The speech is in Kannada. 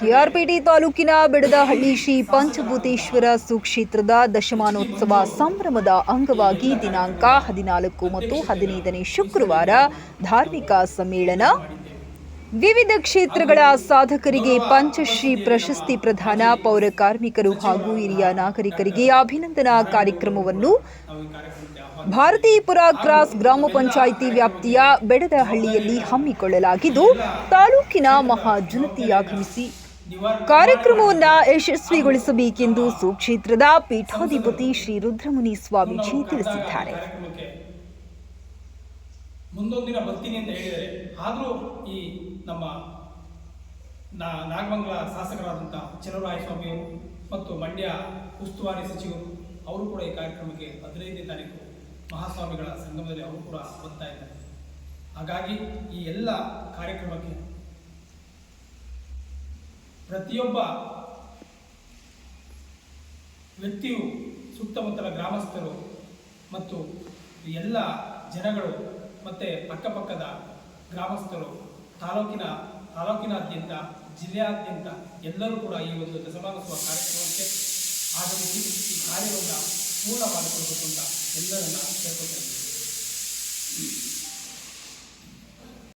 ಕೆಆರ್ಪೇಟೆ ತಾಲೂಕಿನ ಬಿಡದಹಳ್ಳಿ ಶ್ರೀ ಪಂಚಭೂತೇಶ್ವರ ಸುಕ್ಷೇತ್ರದ ದಶಮಾನೋತ್ಸವ ಸಂಭ್ರಮದ ಅಂಗವಾಗಿ ದಿನಾಂಕ ಹದಿನಾಲ್ಕು ಮತ್ತು ಹದಿನೈದನೇ ಶುಕ್ರವಾರ ಧಾರ್ಮಿಕ ಸಮ್ಮೇಳನ ವಿವಿಧ ಕ್ಷೇತ್ರಗಳ ಸಾಧಕರಿಗೆ ಪಂಚಶ್ರೀ ಪ್ರಶಸ್ತಿ ಪ್ರದಾನ, ಪೌರ ಕಾರ್ಮಿಕರು ಹಾಗೂ ಹಿರಿಯ ನಾಗರಿಕರಿಗೆ ಅಭಿನಂದನಾ ಕಾರ್ಯಕ್ರಮವನ್ನು ಭಾರತೀಪುರ ಕ್ರಾಸ್ ಗ್ರಾಮ ಪಂಚಾಯಿತಿ ವ್ಯಾಪ್ತಿಯ ಬೆಡದಹಳ್ಳಿಯಲ್ಲಿ ಹಮ್ಮಿಕೊಳ್ಳಲಾಗಿದ್ದು, ತಾಲೂಕಿನ ಮಹಾಜನತೆಯಾಗಮಿಸಿ ಕಾರ್ಯಕ್ರಮವನ್ನು ಯಶಸ್ವಿಗೊಳಿಸಬೇಕೆಂದು ಸುಕ್ಷೇತ್ರದ ಪೀಠಾಧಿಪತಿ ಶ್ರೀ ರುದ್ರಮುನಿ ಸ್ವಾಮೀಜಿ ತಿಳಿಸಿದ್ದಾರೆ. ಕಾರ್ಯಕ್ರಮಕ್ಕೆ ದಿನ ಬರ್ತೀನಿ ಅಂತ ಹೇಳಿದರೆ, ಆದರೂ ಈ ನಮ್ಮ ನಾ ನಾಗಮಂಗಲ ಶಾಸಕರಾದಂಥ ಸ್ವಾಮಿಯವರು ಮತ್ತು ಮಂಡ್ಯ ಉಸ್ತುವಾರಿ ಸಚಿವರು, ಅವರು ಕೂಡ ಈ ಕಾರ್ಯಕ್ರಮಕ್ಕೆ ಹದಿನೈದನೇ ತಾರೀಕು ಮಹಾಸ್ವಾಮಿಗಳ ಸಂಗಮದಲ್ಲಿ ಅವರು ಕೂಡ ಬರ್ತಾ ಇದ್ದಾರೆ. ಹಾಗಾಗಿ ಈ ಎಲ್ಲ ಕಾರ್ಯಕ್ರಮಕ್ಕೆ ಪ್ರತಿಯೊಬ್ಬ ವ್ಯಕ್ತಿಯು ಸುತ್ತಮುತ್ತಲ ಗ್ರಾಮಸ್ಥರು ಮತ್ತು ಎಲ್ಲ ಜನಗಳು ಮತ್ತು ಅಕ್ಕಪಕ್ಕದ ಗ್ರಾಮಸ್ಥರು, ತಾಲೂಕಿನ, ತಾಲೂಕಿನಾದ್ಯಂತ, ಜಿಲ್ಲೆಯಾದ್ಯಂತ ಎಲ್ಲರೂ ಕೂಡ ಈ ಒಂದು ದಶಮಾನೋತ್ಸವ ಕಾರ್ಯಕ್ರಮಕ್ಕೆ ಆಗಮಿಸಿ ಈ ಕಾರ್ಯವನ್ನು ಪೂರ್ಣ ಮಾಡಿಕೊಳ್ಬೇಕು ಅಂತ ಎಲ್ಲರನ್ನ